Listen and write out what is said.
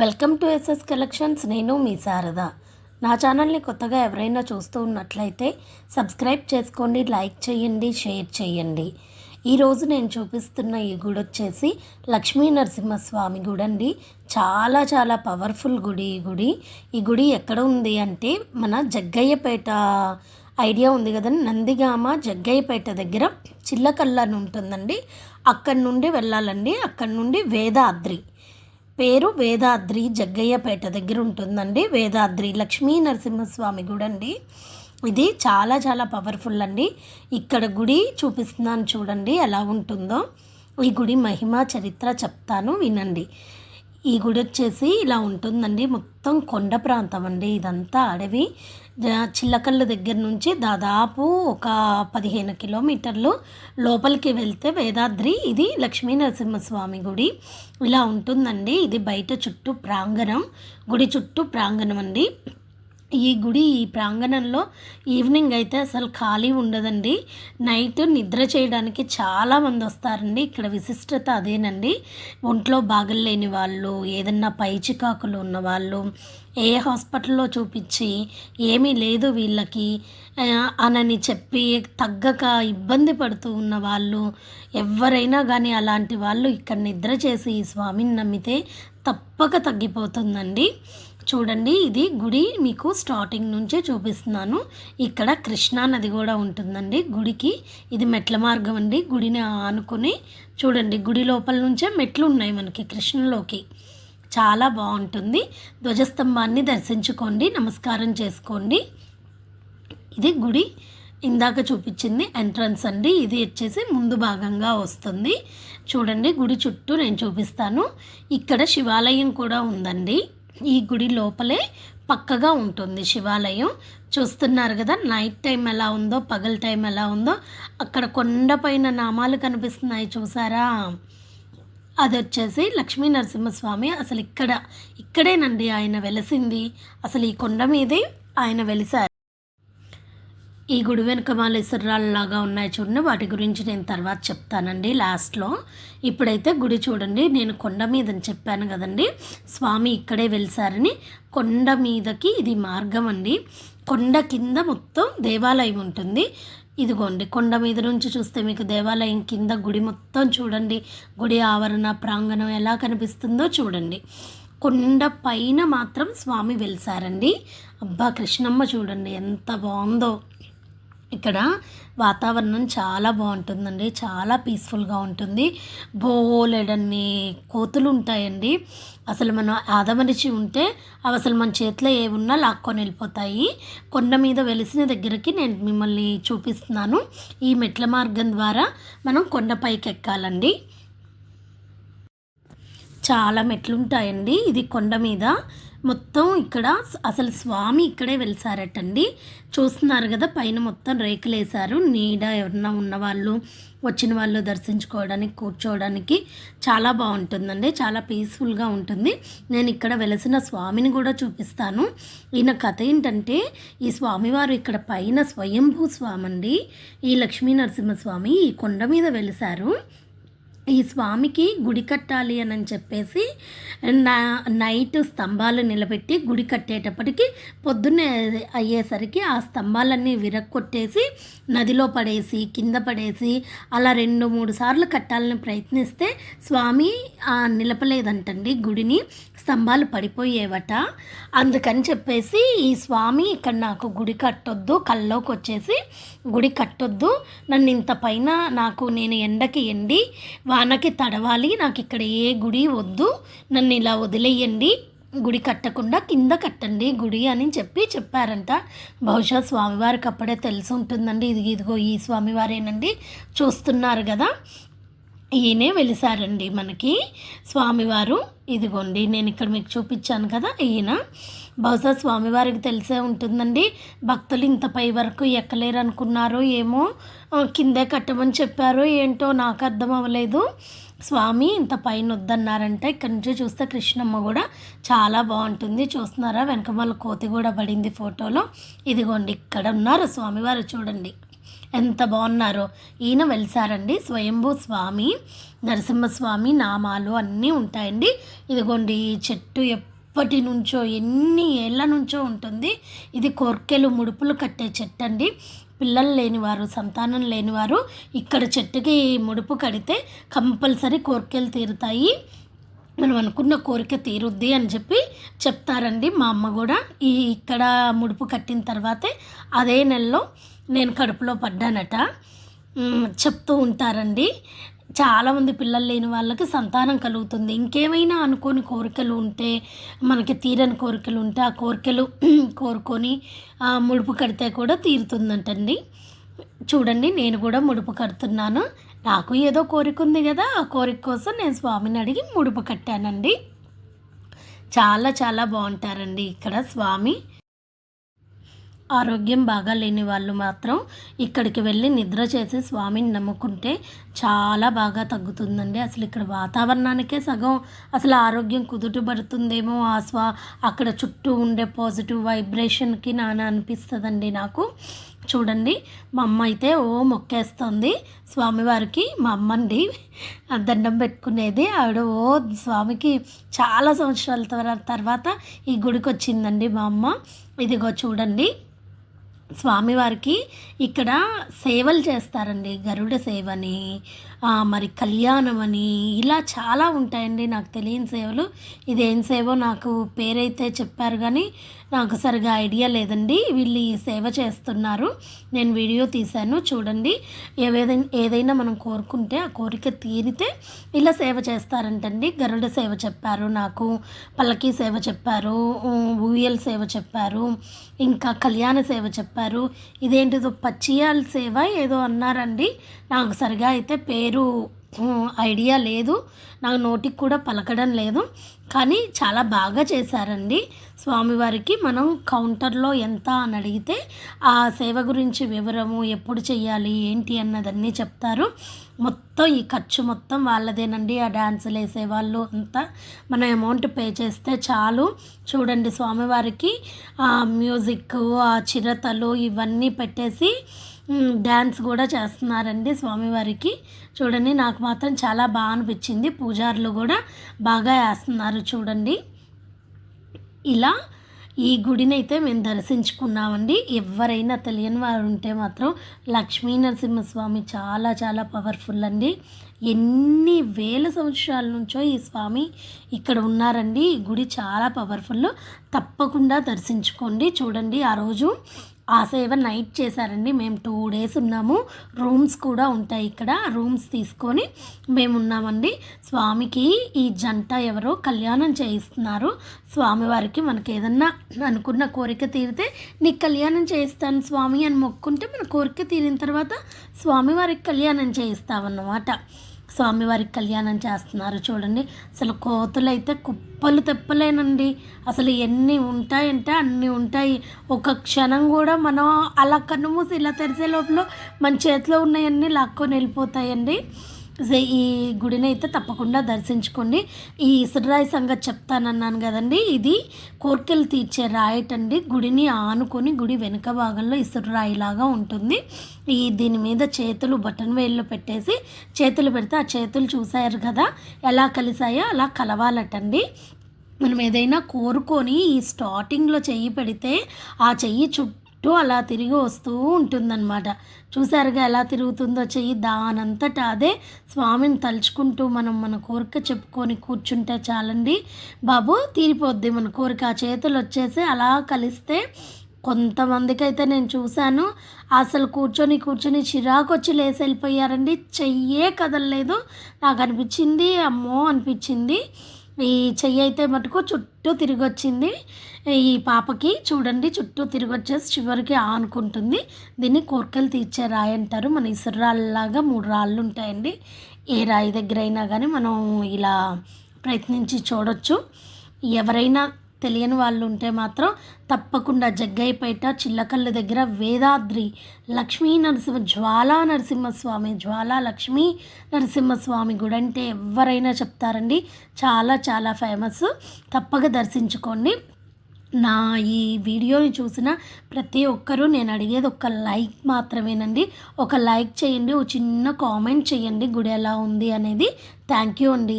Welcome to SS collections. నేను మీ శారద. నా ఛానల్ని కొత్తగా ఎవరైనా చూస్తూ ఉన్నట్లయితే సబ్స్క్రైబ్ చేసుకోండి లైక్ చేయండి షేర్ చేయండి. ఈరోజు నేను చూపిస్తున్న ఈ గుడి వచ్చేసి లక్ష్మీ నరసింహస్వామి గుడి అండి. చాలా చాలా పవర్ఫుల్ గుడి ఈ గుడి. ఈ గుడి ఎక్కడ ఉంది అంటే మన జగ్గయ్యపేట ఐడియా ఉంది కదండి. నందిగామ జగ్గయ్యపేట దగ్గర చిల్లకల్లని ఉంటుందండి. అక్కడి నుండి వెళ్ళాలండి. అక్కడి నుండి వేదాద్రి. పేరు వేదాద్రి జగ్గయ్యపేట దగ్గర ఉంటుందండి. వేదాద్రి లక్ష్మీ నరసింహస్వామి గుడి అండి ఇది చాలా చాలా పవర్ఫుల్ అండి. ఇక్కడ గుడి చూపిస్తున్నాను చూడండి ఎలా ఉంటుందో. ఈ గుడి మహిమ చరిత్ర చెప్తాను వినండి. ఈ గుడి వచ్చేసి ఇలా ఉంటుందండి. మొత్తం కొండ ప్రాంతం అండి. ఇదంతా అడవి. జ- దగ్గర నుంచి దాదాపు ఒక పదిహేను కిలోమీటర్లు లోపలికి వెళ్తే వేదాద్రి ఇది లక్ష్మీ నరసింహస్వామి గుడి. ఇలా ఉంటుందండి. ఇది బయట చుట్టూ ప్రాంగణం. గుడి చుట్టూ ప్రాంగణం అండి. ఈ గుడి ఈ ప్రాంగణంలో ఈవినింగ్ అయితే అసలు ఖాళీ ఉండదండి. నైట్ నిద్ర చేయడానికి చాలామంది వస్తారండి. ఇక్కడ విశిష్టత అదేనండి. ఒంట్లో బాగలేని వాళ్ళు ఏదన్నా పై చికాకులు ఉన్నవాళ్ళు ఏ హాస్పిటల్లో చూపించి ఏమీ లేదు వీళ్ళకి అనని చెప్పి తగ్గక ఇబ్బంది పడుతూ ఉన్న వాళ్ళు ఎవరైనా కానీ అలాంటి వాళ్ళు ఇక్కడ నిద్ర చేసి ఈ స్వామిని నమ్మితే తప్పక తగ్గిపోతుందండి. చూడండి ఇది గుడి మీకు స్టార్టింగ్ నుంచే చూపిస్తున్నాను. ఇక్కడ కృష్ణా నది కూడా ఉంటుందండి గుడికి. ఇది మెట్ల మార్గం అండి గుడిని ఆనుకొని. చూడండి గుడి లోపల నుంచే మెట్లు ఉన్నాయి మనకి కృష్ణలోకి. చాలా బాగుంటుంది. ధ్వజస్తంభాన్ని దర్శించుకోండి నమస్కారం చేసుకోండి. ఇది గుడి ఇందాక చూపించింది ఎంట్రన్స్ అండి. ఇది వచ్చేసి ముందు భాగంగా వస్తుంది. చూడండి గుడి చుట్టూ నేను చూపిస్తాను. ఇక్కడ శివాలయం కూడా ఉందండి. ఈ గుడి లోపలే పక్కగా ఉంటుంది శివాలయం. చూస్తున్నారు కదా నైట్ టైం ఎలా ఉందో పగల టైం ఎలా ఉందో అక్కడ కొండపైన నామాలు కనిపిస్తున్నాయి చూసారా? అది వచ్చేసి లక్ష్మీ నరసింహస్వామి అసలు ఇక్కడ ఇక్కడేనండి ఆయన వెలిసింది. అసలు ఈ కొండ మీదే ఆయన వెలిసారు. ఈ గుడి వెనుక మాలేశ్వరాల్లాగా ఉన్నాయి చూడండి. వాటి గురించి నేను తర్వాత చెప్తానండి లాస్ట్లో. ఇప్పుడైతే గుడి చూడండి. నేను కొండ మీదని చెప్పాను కదండి. స్వామి ఇక్కడే వెలిసారని. కొండ మీదకి ఇది మార్గం అండి. కొండ కింద మొత్తం దేవాలయం ఉంటుంది. ఇదిగోండి. కొండ మీద నుంచి చూస్తే మీకు దేవాలయం కింద గుడి మొత్తం చూడండి. గుడి ఆవరణ ప్రాంగణం ఎలా కనిపిస్తుందో చూడండి. కొండ పైన మాత్రం స్వామి వెలిసారండి. అబ్బా కృష్ణమ్మ చూడండి ఎంత బాగుందో. ఇక్కడ వాతావరణం చాలా బాగుంటుందండి. చాలా పీస్ఫుల్గా ఉంటుంది. బోలెడన్ని కోతులు ఉంటాయండి అసలు మనం ఆదమరిచి ఉంటే అవి అసలు మన చేతిలో ఏమున్నా లాక్కొని వెళ్ళిపోతాయి. కొండ మీద వెలిసిన దగ్గరికి నేను మిమ్మల్ని చూపిస్తున్నాను. ఈ మెట్ల మార్గం ద్వారా మనం కొండపైకి ఎక్కాలండి చాలా మెట్లు ఉంటాయండి ఇది కొండ మీద మొత్తం ఇక్కడ అసలు స్వామి ఇక్కడే వెలిసారటండి. చూస్తున్నారు కదా పైన మొత్తం రేకులు వేశారు నీడ ఎవరన్నా ఉన్నవాళ్ళు వచ్చిన వాళ్ళు దర్శించుకోవడానికి కూర్చోవడానికి చాలా బాగుంటుందండి. చాలా పీస్ఫుల్గా ఉంటుంది. నేను ఇక్కడ వెలసిన స్వామిని కూడా చూపిస్తాను. ఈయన కథ ఏంటంటే ఈ స్వామివారు ఇక్కడ పైన స్వయంభూ స్వామి అండి ఈ లక్ష్మీ నరసింహస్వామి ఈ కొండ మీద వెలిసారు ఈ స్వామికి గుడి కట్టాలి అని చెప్పేసి నా నైట్ స్తంభాలు నిలబెట్టి గుడి కట్టేటప్పటికి పొద్దున్నే అయ్యేసరికి ఆ స్తంభాలన్నీ విరక్కొట్టేసి నదిలో పడేసి కింద పడేసి అలా రెండు మూడు సార్లు కట్టాలని ప్రయత్నిస్తే స్వామి నిలపలేదంటండి గుడిని. స్తంభాలు పడిపోయేవట. అందుకని చెప్పేసి ఈ స్వామి ఇక్కడ నాకు గుడి కట్టొద్దు కల్లోకి వచ్చేసి గుడి కట్టొద్దు. నన్ను ఇంత పైన నాకు నేను ఎండకి ఎండి వానకి తడవాలి నాకు ఇక్కడ ఏ గుడి వద్దు. నన్ను ఇలా వదిలేయండి గుడి కట్టకుండా కింద కట్టండి గుడి అని చెప్పి చెప్పారంట. బహుశా స్వామివారికి అప్పుడే తెలిసి ఉంటుందండి. ఇది ఇదిగో ఈ స్వామివారేనండి చూస్తున్నారు కదా. ఈయనే వెలిసారండి మనకి. స్వామివారు ఇదిగోండి నేను ఇక్కడ మీకు చూపించాను కదా ఈయన. బహుశా స్వామివారికి తెలిసే ఉంటుందండి. భక్తులు ఇంత పై వరకు ఎక్కలేరు అనుకున్నారో ఏమో కిందే కట్టమని చెప్పారో ఏంటో నాకు అర్థం అవ్వలేదు. స్వామి ఇంత పైన వద్దన్నారంటే ఇక్కడ నుంచి చూస్తే కృష్ణమ్మ కూడా చాలా బాగుంటుంది. చూస్తున్నారా? వెనకమాల కోతి కూడా పడింది ఫోటోలో. ఇదిగోండి ఇక్కడ ఉన్నారు స్వామివారు చూడండి. ఎంత బాగున్నారో. ఈయన వెలిసారండి. స్వయంభూ స్వామి నరసింహస్వామి నామాలు అన్నీ ఉంటాయండి. ఇదిగోండి ఈ చెట్టు ఎప్పటి నుంచో ఎన్ని ఏళ్ళ నుంచో ఉంటుంది. ఇది కోర్కెలు ముడుపులు కట్టే చెట్టు అండి పిల్లలు లేనివారు సంతానం లేనివారు ఇక్కడ చెట్టుకి ముడుపు కడితే కంపల్సరీ కోరికలు తీరుతాయి. మనం అనుకున్న కోరిక తీరుద్ది అని చెప్పి చెప్తారండి మా అమ్మ కూడా. ఈ ఇక్కడ ముడుపు కట్టిన తర్వాతే అదే నెలలో నేను కడుపులో పడ్డానట. చెప్తూ ఉంటారండి. చాలామంది పిల్లలు లేని వాళ్ళకి సంతానం కలుగుతుంది. ఇంకేమైనా అనుకోని కోరికలు ఉంటే మనకి తీరని కోరికలు ఉంటే ఆ కోరికలు కోరుకొని ముడుపు కడితే కూడా తీరుతుందంటండి. చూడండి నేను కూడా ముడుపు కడుతున్నాను. నాకు ఏదో కోరిక ఉంది కదా ఆ కోరిక కోసం నేను స్వామిని అడిగి ముడుపు కట్టానండి. చాలా చాలా బాగుంటారండి ఇక్కడ స్వామి. ఆరోగ్యం బాగా లేని వాళ్ళు మాత్రం ఇక్కడికి వెళ్ళి నిద్ర చేసి స్వామిని నమ్ముకుంటే చాలా బాగా తగ్గుతుందండి. అసలు ఇక్కడ వాతావరణానికే సగం. అసలు ఆరోగ్యం కుదుటబడుతుందేమో ఆ స్వా అక్కడ చుట్టూ ఉండే పాజిటివ్ వైబ్రేషన్కి నాన్న అనిపిస్తుందండి నాకు. చూడండి మా అమ్మ అయితే ఓ మొక్కేస్తుంది. స్వామివారికి మా అమ్మండి దండం పెట్టుకునేది. ఆవిడ ఓ స్వామికి చాలా సంవత్సరాల తర్వాత ఈ గుడికి వచ్చిందండి మా అమ్మ. ఇదిగో చూడండి స్వామివారికి ఇక్కడ సేవలు చేస్తారండి. గరుడ సేవని మరి కళ్యాణం అని ఇలా చాలా ఉంటాయండి నాకు తెలియని సేవలు. ఇదేం సేవో నాకు పేరైతే చెప్పారు కానీ నాకు సరిగా ఐడియా లేదండి. వీళ్ళు ఈ సేవ చేస్తున్నారు. నేను వీడియో తీశాను చూడండి. ఏదైనా ఏదైనా మనం కోరుకుంటే ఆ కోరిక తీరితే ఇలా సేవ చేస్తారంటండి. గరుడ సేవ చెప్పారు నాకు పల్లకీ సేవ చెప్పారు ఊయల్ సేవ చెప్పారు ఇంకా కళ్యాణ సేవ చెప్పారు. ఇదేంటిదో పచ్చియాల సేవ ఏదో అన్నారండి. నాకు సరిగా అయితే పేరు పేరు ఐడియా లేదు. నాకు నోటికి కూడా పలకడం లేదు. కానీ చాలా బాగా చేశారండి. స్వామివారికి మనం కౌంటర్లో ఎంత అని అడిగితే ఆ సేవ గురించి వివరము ఎప్పుడు చేయాలి ఏంటి అన్నదన్నీ చెప్తారు. మొత్తం ఈ ఖర్చు మొత్తం వాళ్ళదేనండి. ఆ డ్యాన్సులు వేసే వాళ్ళు అంతా మనం అమౌంట్ పే చేస్తే చాలు. చూడండి స్వామివారికి ఆ మ్యూజిక్ ఆ చిరతలు ఇవన్నీ పెట్టేసి డ్యాన్స్ కూడా చేస్తున్నారండి స్వామివారికి. చూడండి నాకు మాత్రం చాలా బాగా అనిపించింది. పూజారులు కూడా బాగా వేస్తున్నారు చూడండి. ఇలా ఈ గుడిని అయితే మేము దర్శించుకున్నామండి. ఎవరైనా తెలియని వారు ఉంటే మాత్రం లక్ష్మీ నరసింహస్వామి చాలా చాలా పవర్ఫుల్ అండి. ఎన్ని వేల సంవత్సరాల నుంచో ఈ స్వామి ఇక్కడ ఉన్నారండి. ఈ గుడి చాలా పవర్ఫుల్ తప్పకుండా దర్శించుకోండి. చూడండి ఆ రోజు ఆ సేవ నైట్ చేశారండి. మేము టూ డేస్ ఉన్నాము. రూమ్స్ కూడా ఉంటాయి ఇక్కడ. రూమ్స్ తీసుకొని మేము ఉన్నామండి స్వామికి ఈ జంట ఎవరో కళ్యాణం చేయిస్తున్నారు. స్వామివారికి మనకి ఏదన్నా అనుకున్న కోరిక తీరితే నీకు కళ్యాణం చేయిస్తాను స్వామి అని మొక్కుంటే మన కోరిక తీరిన తర్వాత స్వామివారికి కళ్యాణం చేయిస్తామన్నమాట స్వామివారికి కళ్యాణం చేస్తున్నారు చూడండి. అసలు కోతులు అయితే కుప్పలు తెప్పలేనండి. అసలు ఎన్ని ఉంటాయంటే అన్నీ ఉంటాయి. ఒక క్షణం కూడా మనం అలా కన్నుమూసి ఇలా తెరిసే లోపల మన చేతిలో ఉన్నాయన్నీ లాక్కొని వెళ్ళిపోతాయండి. ఈ గుడిని అయితే తప్పకుండా దర్శించుకోండి. ఈ ఇసురాయి సంగతి చెప్తానన్నాను కదండి. ఇది కోర్కెలు తీర్చే రాయటండి గుడిని ఆనుకొని గుడి వెనుక భాగంలో ఇసురాయి లాగా ఉంటుంది. ఈ దీని మీద చేతులు బటన్ వేళ్ళు పెట్టేసి చేతులు పెడితే ఆ చేతులు చూసారు కదా ఎలా కలిసాయో అలా కలవాలటండి. మనం ఏదైనా కోరుకొని ఈ స్టార్టింగ్లో చెయ్యి పెడితే ఆ చెయ్యి చుట్టూ అలా తిరిగి వస్తూ ఉంటుందన్నమాట. చూసారుగా ఎలా తిరుగుతుందో చెయ్యి దానంతటా అదే స్వామిని తలుచుకుంటూ మనం మన కోరిక చెప్పుకొని కూర్చుంటే చాలండి. బాబు తీరిపోద్ది మన కోరిక. ఆ చేతులు వచ్చేసి అలా కలిస్తే కొంతమందికి అయితే నేను చూశాను. అసలు కూర్చొని కూర్చొని చిరాకు వచ్చి లేసి వెళ్ళిపోయారండి. చెయ్యే కదలలేదు. నాకు అనిపించింది అమ్మో అనిపించింది. ఈ చెయ్యి అయితే మటుకు చుట్టూ తిరిగి వచ్చింది ఈ పాపకి చూడండి చుట్టూ తిరిగి వచ్చేసి చివరికి ఆనుకుంటుంది. దీన్ని కోరికలు తీర్చే రాయి అంటారు. మన ఇసురాళ్ళలాగా మూడు రాళ్ళు ఉంటాయండి. ఏ రాయి దగ్గర అయినా కానీ మనం ఇలా ప్రయత్నించి చూడొచ్చు. ఎవరైనా తెలియని వాళ్ళు ఉంటే మాత్రం తప్పకుండా జగ్గయ్యపేట చిల్లకల్లు దగ్గర వేదాద్రి లక్ష్మీ నరసింహ జ్వాలా నరసింహస్వామి జ్వాలా లక్ష్మీ నరసింహస్వామి గుడి అంటే ఎవరైనా చెప్తారండి. చాలా చాలా ఫేమస్ తప్పక దర్శించుకోండి. నా ఈ వీడియోని చూసిన ప్రతి ఒక్కరూ నేను అడిగేది ఒక లైక్ మాత్రమేనండి. ఒక లైక్ చేయండి ఒక చిన్న కామెంట్ చేయండి గుడి ఎలా ఉంది అనేది. థ్యాంక్ యూ అండి.